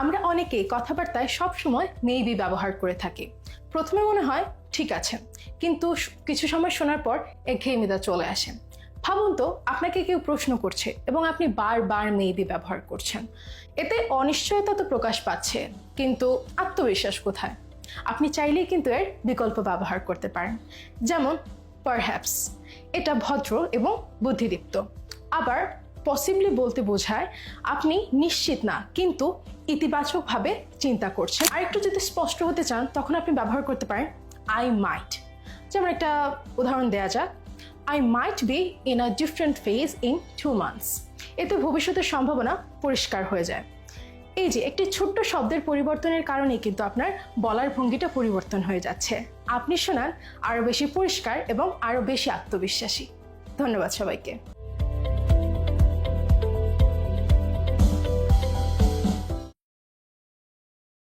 আমরা অনেকেই কথাবার্তায় সবসময় মেবি ব্যবহার করে থাকি। প্রথমে মনে হয়, ঠিক আছে। কিন্তু কিছু সময় শোনার পর একঘেয়েমিতা চলে আসে। ভাবুন তো, আপনাকে কেউ প্রশ্ন করছে এবং আপনি বারবার মেবি ব্যবহার করছেন। এতে অনিশ্চয়তা তো প্রকাশ পাচ্ছে, কিন্তু আত্মবিশ্বাস কোথায়? আপনি চাইলেই কিন্তু এর বিকল্প ব্যবহার করতে পারেন। যেমন পারহ্যাপস এটা ভদ্র এবং বুদ্ধিদীপ্ত। আবার পসিবলি বলতে বোঝায়, আপনি নিশ্চিত না, কিন্তু ইতিবাচকভাবে চিন্তা করছেন। আর একটু যদি স্পষ্ট হতে চান, তখন আপনি ব্যবহার করতে পারেন আই মাইট যেমন একটা উদাহরণ দেওয়া যাক I might be in a different phase in two months এতে ভবিষ্যতের সম্ভাবনা পরিষ্কার হয়ে যায়। এই যে, একটি ছোট্ট শব্দের পরিবর্তনের কারণে কিন্তু আপনার বলার ভঙ্গিটা পরিবর্তন হয়ে যাচ্ছে। আপনি শোনান আরও বেশি পরিষ্কার এবং আরও বেশি আত্মবিশ্বাসী। ধন্যবাদ সবাইকে।